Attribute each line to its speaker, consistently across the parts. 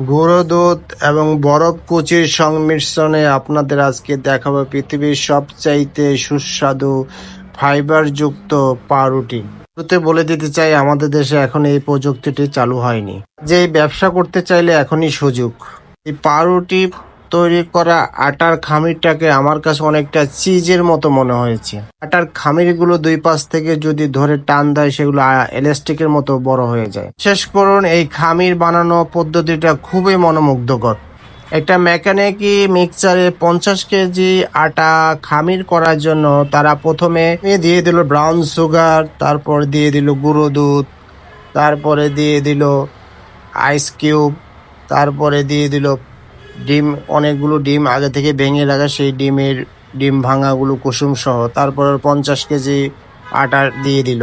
Speaker 1: গুঁড়ো দুধ এবং বরফ কুচির সংমিশ্রণে আপনাদের আজকে দেখাবো পৃথিবীর সবচাইতে সুস্বাদু ফাইবারযুক্ত পাউরুটি। শুরুতে বলে দিতে চাই, আমাদের দেশে এখন এই প্রযুক্তিটি চালু হয়নি। যে ব্যবসা করতে চাইলে এখনই সুযোগ। এই পাউরুটি তৈরি করা আটার খামিরটাকে আমার কাছে অনেকটা চিজের মতো মনে হয়েছে। আটার খামিরগুলো দুই পাশ থেকে যদি ধরে টান দেয়, সেগুলো এলাস্টিকের মতো বড় হয়ে যায়। শেষ করুন, এই খামির বানানো পদ্ধতিটা খুবই মনোমুগ্ধকর। একটা মেকানিকি মিক্সচারে পঞ্চাশ কেজি আটা খামির করার জন্য তারা প্রথমে দিয়ে দিল ব্রাউন সুগার, তারপর দিয়ে দিল গুঁড়ো দুধ, তারপরে দিয়ে দিল আইস কিউব, তারপরে দিয়ে দিল ডিম, অনেকগুলো ডিম আগে থেকে ভেঙে রাখা সেই ডিমের ডিম ভাঙাগুলো কুসুম সহ। তারপর পঞ্চাশ কেজি আটা দিয়ে দিল।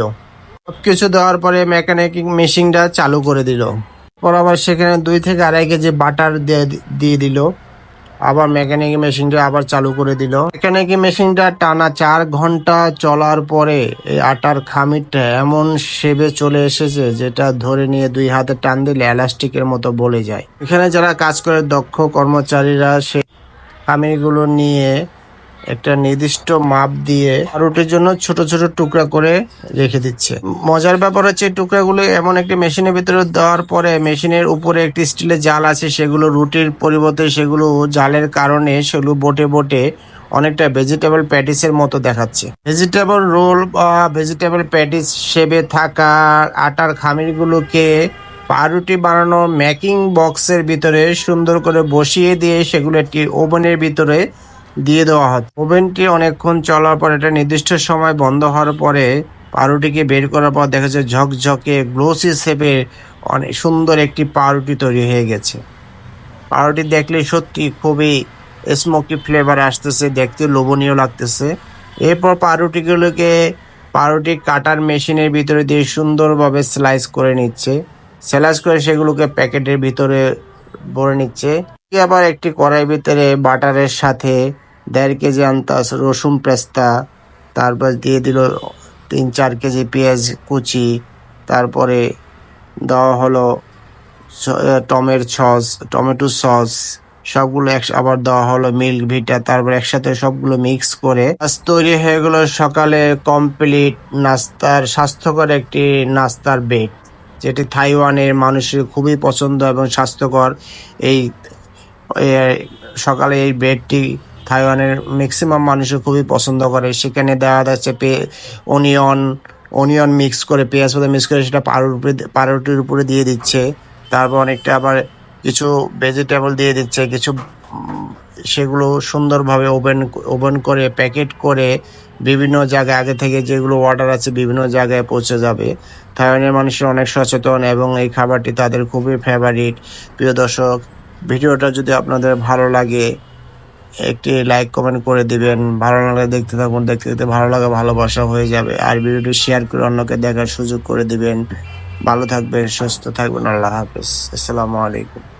Speaker 1: সব কিছু দেওয়ার পরে মেকানিক মেশিনটা চালু করে দিল। পর আবার সেখানে দুই থেকে আড়াই কেজি বাটার দিয়ে দিল। আবার মেকানিক মেশিনটা আবার চালু করে দিল। মেকানিক মেশিনটা টানা চার ঘণ্টা চলার পরে এই আটার খামিরটা এমন সেবে চলে এসেছে যেটা ধরে নিয়ে দুই হাতে টান দিলে এলাস্টিকের মতো বলে যায়। এখানে যারা কাজ করে দক্ষ কর্মচারীরা সে খামিরগুলো নিয়ে একটা নির্দিষ্ট মাপ দিয়ে রুটির জন্য ছোট ছোট টুকরা করে রেখে দিচ্ছে। মজার ব্যাপার হচ্ছে টুকরাগুলো এমন একটি মেশিনের ভিতরে দেওয়ার পরে মেশিনের উপরে একটি স্টিলের জাল আছে, সেগুলো রুটির পরিবর্তে সেগুলো জালের কারণে সেগুলো বটে বটে অনেকটা ভেজিটেবল প্যাটিসের মতো দেখাচ্ছে। ভেজিটেবল রোল বা ভেজিটেবল প্যাটিস শেপে থাকা আটার খামিরগুলোকে পাউরুটি বানানো মেকিং বক্সের ভিতরে সুন্দর করে বসিয়ে দিয়ে সেগুলো একটি ওভেনের ভিতরে দিয়ে দেওয়া হয়। ওভেনটি অনেকক্ষণ চলার পর একটা নির্দিষ্ট সময় বন্ধ হওয়ার পরে পাউরুটিকে বের করার পর দেখা যায় ঝকঝকে গ্লোসি শেপে অনেক সুন্দর একটি পাউরুটি তৈরি হয়ে গেছে। পাউরুটি দেখলে সত্যি খুবই স্মোকি ফ্লেভার আসতেছে দেখতে লোভনীয় লাগতেছে। এরপর পাউরুটিগুলোকে পাউরুটি কাটার মেশিনের ভিতরে দিয়ে সুন্দরভাবে স্লাইস করে নিচ্ছে। স্লাইস করে সেগুলোকে প্যাকেটের ভিতরে ভরে নিচ্ছে। আবার একটি কড়াই ভিতরে বাটারের সাথে দেড় কেজি আন্তাস রসুন পেস্তা, তারপর দিয়ে দিল তিন চার কেজি পেঁয়াজ কুচি, তারপরে দেওয়া হলো টমের সস, টমেটো সস, সবগুলো এক আবার দেওয়া হলো মিল্ক ভিটা, তারপর একসাথে সবগুলো মিক্স করে তৈরি হয়ে গেল সকালে কমপ্লিট নাস্তার, স্বাস্থ্যকর একটি নাস্তার বেড যেটি থাইওয়ানের মানুষের খুবই পছন্দ এবং স্বাস্থ্যকর। এই সকালে এই ব্রেডটি থাইওয়ানের ম্যাক্সিমাম মানুষের খুবই পছন্দ করে। সেখানে দেওয়া যাচ্ছে পে অনিয়ন অনিয়ন মিক্স করে, পেঁয়াজ পাতা মিক্স করে, সেটা পাউরুটির উপরে পাউরুটির উপরে দিয়ে দিচ্ছে। তারপর অনেকটা আবার কিছু ভেজিটেবল দিয়ে দিচ্ছে, কিছু সেগুলো সুন্দরভাবে ওভেন ওভেন করে প্যাকেট করে বিভিন্ন জায়গায়, আগে থেকে যেগুলো অর্ডার আছে বিভিন্ন জায়গায় পৌঁছে যাবে। থাইওয়ানের মানুষের অনেক সচেতন এবং এই খাবারটি তাদের খুবই ফেভারিট প্রিয় দর্শক, ভিডিওটা যদি আপনাদের ভালো লাগে একটি লাইক কমেন্ট করে দিবেন। ভালো লাগলে দেখতে থাকুন। দেখতে দেখতে ভালো লাগা, ভালোবাসা হয়ে যাবে। আর ভিডিওটি শেয়ার করে অন্যকে দেখার সুযোগ করে দিবেন। ভালো থাকবেন, সুস্থ থাকবেন। আল্লাহ হাফিজ। আসসালামু আলাইকুম।